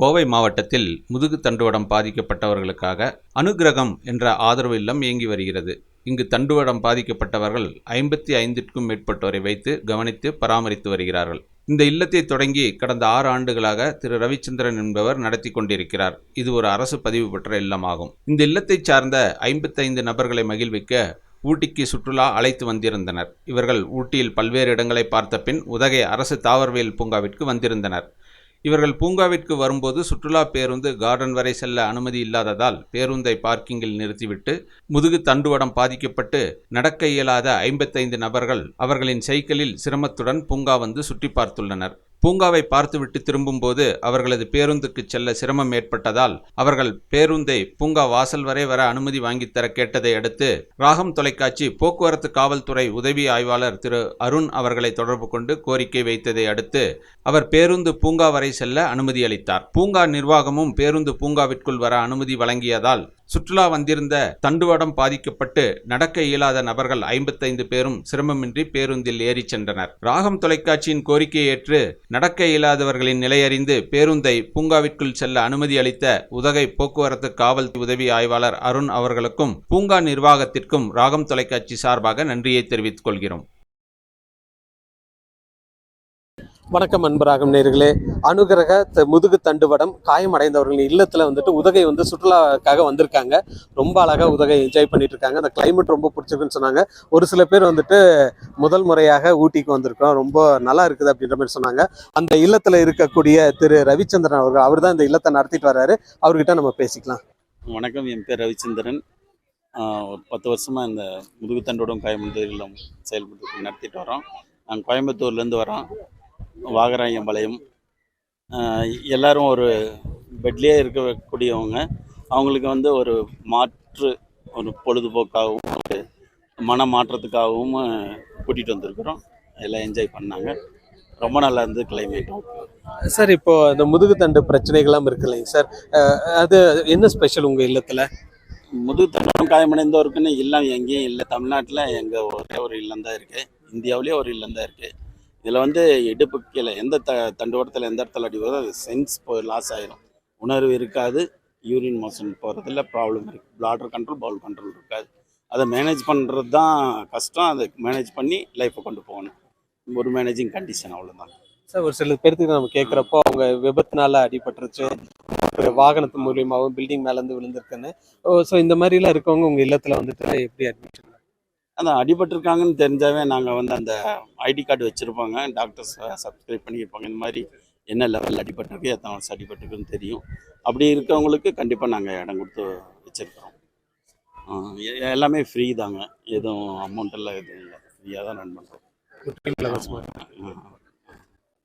கோவை மாவட்டத்தில் முதுகு தண்டுவடம் பாதிக்கப்பட்டவர்களுக்காக அனுக்கிரகம் என்ற ஆதரவு இல்லம் இயங்கி வருகிறது. இங்கு தண்டுவடம் பாதிக்கப்பட்டவர்கள் ஐம்பத்தி ஐந்திற்கும் மேற்பட்டோரை வைத்து கவனித்து பராமரித்து வருகிறார்கள். இந்த இல்லத்தை தொடங்கி கடந்த ஆறு ஆண்டுகளாக திரு. ரவிச்சந்திரன் என்பவர் நடத்தி கொண்டிருக்கிறார். இது ஒரு அரசு பதிவு பெற்ற இல்லமாகும். இந்த இல்லத்தைச் சார்ந்த ஐம்பத்தைந்து நபர்களை மகிழ்விக்க ஊட்டிக்கு சுற்றுலா அழைத்து வந்திருந்தனர். இவர்கள் ஊட்டியில் பல்வேறு இடங்களை பார்த்த பின் உதகை அரசு தாவரவியல் பூங்காவிற்கு வந்திருந்தனர். இவர்கள் பூங்காவிற்கு வரும்போது சுற்றுலா பேருந்து கார்டன் வரை செல்ல அனுமதி இல்லாததால் பேருந்தை பார்க்கிங்கில் நிறுத்திவிட்டு முதுகு தண்டுவடம் பாதிக்கப்பட்டு நடக்க இயலாத ஐம்பத்தைந்து நபர்கள் அவர்களின் சைக்கிளில் சிரமத்துடன் பூங்கா வந்து சுற்றி பார்த்துள்ளனர். பூங்காவை பார்த்துவிட்டு திரும்பும்போது அவர்களது பேருந்துக்கு செல்ல சிரமம் ஏற்பட்டதால் அவர்கள் பேருந்தை பூங்கா வாசல் வரை வர அனுமதி வாங்கித் தர கேட்டதை அடுத்து ராகம் தொலைக்காட்சி போக்குவரத்து காவல்துறை உதவி ஆய்வாளர் திரு அருண் அவர்களை தொடர்பு கொண்டு கோரிக்கை வைத்ததை அடுத்து அவர் பேருந்து பூங்கா வரை செல்ல அனுமதி அளித்தார். பூங்கா நிர்வாகமும் பேருந்து பூங்காவிற்குள் வர அனுமதி வழங்கியதால் சுற்றுலா வந்திருந்த தண்டுவடம் பாதிக்கப்பட்டு நடக்க இயலாத நபர்கள் ஐம்பத்தைந்து பேரும் சிரமமின்றி பேருந்தில் ஏறிச் சென்றனர். ராகம் தொலைக்காட்சியின் கோரிக்கையை ஏற்று நடக்க இயலாதவர்களின் நிலையறிந்து பேருந்தை பூங்காவிற்குள் செல்ல அனுமதி அளித்த உதகை போக்குவரத்து காவல் உதவி ஆய்வாளர் அருண் அவர்களுக்கும் பூங்கா நிர்வாகத்திற்கும் ராகம் தொலைக்காட்சி சார்பாக நன்றியை தெரிவித்துக் கொள்கிறோம். வணக்கம் அன்பராகும் நேர்களே அனுகிரக த- முதுகு தண்டுவடம் காயமடைந்தவர்களின் இல்லத்தில் வந்துட்டு உதகை வந்து சுற்றுலாக்காக வந்திருக்காங்க. ரொம்ப அழகாக உதகை என்ஜாய் பண்ணிட்டு இருக்காங்க அந்த கிளைமேட் ரொம்ப பிடிச்சிருக்குன்னு சொன்னாங்க. ஒரு சில பேர் வந்துட்டு முதல் முறையாக ஊட்டிக்கு வந்திருக்கோம் ரொம்ப நல்லா இருக்குது அப்படின்ற மாதிரி சொன்னாங்க. அந்த இல்லத்தில் இருக்கக்கூடிய திரு ரவிச்சந்திரன் அவர்கள் அவர் தான் இந்த இல்லத்தை நடத்திட்டு வர்றாரு. அவர்கிட்ட நம்ம பேசிக்கலாம். வணக்கம். என் பேர் ரவிச்சந்திரன். ஒரு பத்து வருஷமாக இந்த முதுகுத்தண்டோடும் காயமுந்தர் இல்லம் செயல்பட்டு நடத்திட்டு வரோம் நாங்கள் கோயம்புத்தூர்லேருந்து வரோம் வாகராயம்பாளையம். எல்லாரும் ஒரு பெட்லேயே இருக்கக்கூடியவங்க. அவங்களுக்கு வந்து ஒரு மாற்று ஒரு பொழுதுபோக்காகவும் ஒரு மன மாற்றத்துக்காகவும் கூட்டிகிட்டு வந்திருக்கிறோம். எல்லாம் என்ஜாய் பண்ணாங்க. ரொம்ப நல்லா இருந்தது கிளைமேட்டும் சார் இப்போ இந்த முதுகு தண்டு பிரச்சனைகள்லாம் இருக்கு இல்லைங்க சார். அது என்ன ஸ்பெஷல் உங்க இல்லத்துல? முதுகுத்தண்டம் காயமடைந்தோருக்குன்னு இல்லம் எங்கேயும் இல்லை. தமிழ்நாட்டில் எங்கள் ஒரே ஒரு இல்லம் தான் இருக்குது இந்தியாவிலேயே ஒரு இல்லம் தான் இருக்குது இதில் வந்து இடுப்பு கீழே எந்த த தண்டுவடத்தில் எந்த இடத்துல அடிக்கிறதோ அது சென்ஸ் போய் லாஸ் ஆகிடும் உணர்வு இருக்காது யூரின் மோஷன் போகிறதுல ப்ராப்ளம் இருக்குது பிளாடர் கண்ட்ரோல் பவுல் கண்ட்ரோல் இருக்காது. அதை மேனேஜ் பண்ணுறது தான் கஷ்டம். அதை மேனேஜ் பண்ணி லைஃப்பை கொண்டு போகணும். ஒரு மேனேஜிங் கண்டிஷன் அவ்வளோதான் சார் ஒரு சில பேர்த்துக்கு நம்ம கேட்குறப்போ அவங்க விபத்துனால அடிபட்டுருச்சு. ஒரு வாகனத்து மூலியமாகவும் பில்டிங் மேலேருந்து விழுந்திருக்குன்னு. ஸோ இந்த மாதிரிலாம் இருக்கவங்க உங்கள் இல்லத்தில் வந்துட்டு எப்படி அட்மிஷன் அதான் அடிபட்டிருக்காங்கன்னு தெரிஞ்சாவே நாங்கள் வந்து அந்த ஐடி கார்டு வச்சுருப்பாங்க. டாக்டர்ஸ் சப்ஸ்கிரைப் பண்ணியிருப்பாங்க. இந்த மாதிரி என்ன லெவலில் அடிபட்டிருக்கு எத்தனை வருஷம் அடிபட்டிருக்குன்னு தெரியும். அப்படி இருக்கவங்களுக்கு கண்டிப்பாக நாங்கள் இடம் கொடுத்து வச்சுருக்கிறோம். எல்லாமே ஃப்ரீ தாங்க. எதுவும் அமௌண்ட் எல்லாம் எதுவும் இல்லை. ஃப்ரீயாக தான் ரன் பண்ணுறோம்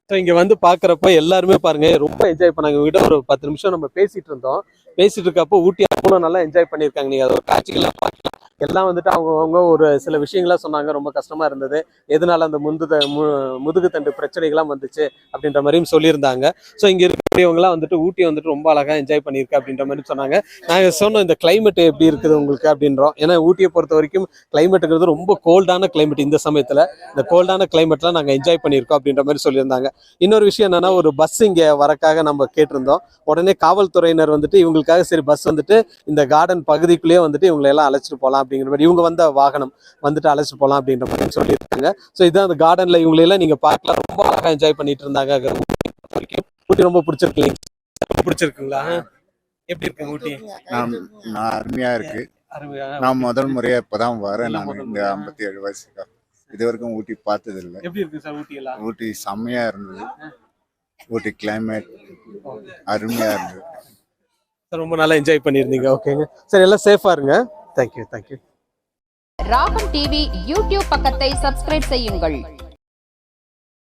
ஸோ இங்கே வந்து பார்க்குறப்ப எல்லாருமே பாருங்க ரொம்ப என்ஜாய் பண்ணாங்க. இவங்ககிட்ட ஒரு பத்து நிமிஷம் நம்ம பேசிட்டு இருந்தோம். பேசிட்டு இருக்கப்போ ஊட்டி அவ்வளோ நல்லா என்ஜாய் பண்ணியிருக்காங்க. நீங்கள் அதோட காட்சிகள்லாம் பார்க்கலாம். எல்லாம் வந்துட்டு அவங்கவுங்க ஒரு சில விஷயங்கள்லாம் சொன்னாங்க. ரொம்ப கஷ்டமா இருந்தது. எதனால அந்த முந்து மு முதுகு தண்டு பிரச்சனைகள்லாம் வந்துச்சு அப்படின்ற மாதிரியும் சொல்லியிருந்தாங்க. ஸோ இங்கே பெரியவங்களாம் வந்துட்டு ஊட்டி வந்துட்டு ரொம்ப அழகா என்ஜாய் பண்ணியிருக்கு அப்படின்ற மாதிரி சொன்னாங்க. நாங்கள் சொன்னோம் இந்த கிளைமேட் எப்படி இருக்குது உங்களுக்கு அப்படின்றோம். ஏன்னா ஊட்டியை பொறுத்த வரைக்கும் கிளைமேட்டுங்கிறது ரொம்ப கோல்டான கிளைமேட் இந்த சமயத்தில். இந்த கோல்டான கிளைமேட்லாம் நாங்கள் என்ஜாய் பண்ணியிருக்கோம் அப்படின்ற மாதிரி சொல்லியிருந்தாங்க. இன்னொரு விஷயம் என்னன்னா ஒரு பஸ் இங்கே வரக்காக நம்ம கேட்டிருந்தோம். உடனே காவல்துறையினர் வந்துட்டு இவங்களுக்காக சரி பஸ் வந்துட்டு இந்த கார்டன் பகுதிக்குள்ளேயே வந்துட்டு இவங்களை எல்லாம் அழைச்சிட்டு போகலாம் அப்படிங்கிற மாதிரி இவங்க வந்த வாகனம் வந்துட்டு அழைச்சிட்டு போகலாம் அப்படின்ற மாதிரி சொல்லியிருக்காங்க. ஸோ இதான் அந்த கார்டனில் இவங்களையெல்லாம் நீங்கள் பார்க்கலாம். ரொம்ப அழகா என்ஜாய் பண்ணிட்டு இருந்தாங்க. ஊட்டி ரொம்ப பிடிச்சிருக்கு ரொம்ப பிடிச்சிருக்குங்களா? எப்படி இருக்கு ஊட்டி? நான் நான் அருமையா இருக்கு. நான் முதல் முறையா இப்பதான் வரேன் நான் இந்த. ஐம்பத்தி ஏழு வயசுக்கு. இது வரைக்கும் ஊட்டி பார்த்தது இல்லை எப்படி இருக்கு சார் ஊட்டி எல்லாம்? ஊட்டி செம்மையா இருந்தது. ஊட்டி கிளைமேட் அருமையா இருந்தது. சார் ரொம்ப நல்லா என்ஜாய் பண்ணியிருந்தீங்க. ஓகேங்க சரி எல்லாம் சேஃபா இருங்க. Thank you thank you Ragam TV YouTube பக்கத்தை சப்ஸ்கிரைப் செய்யுங்கள்.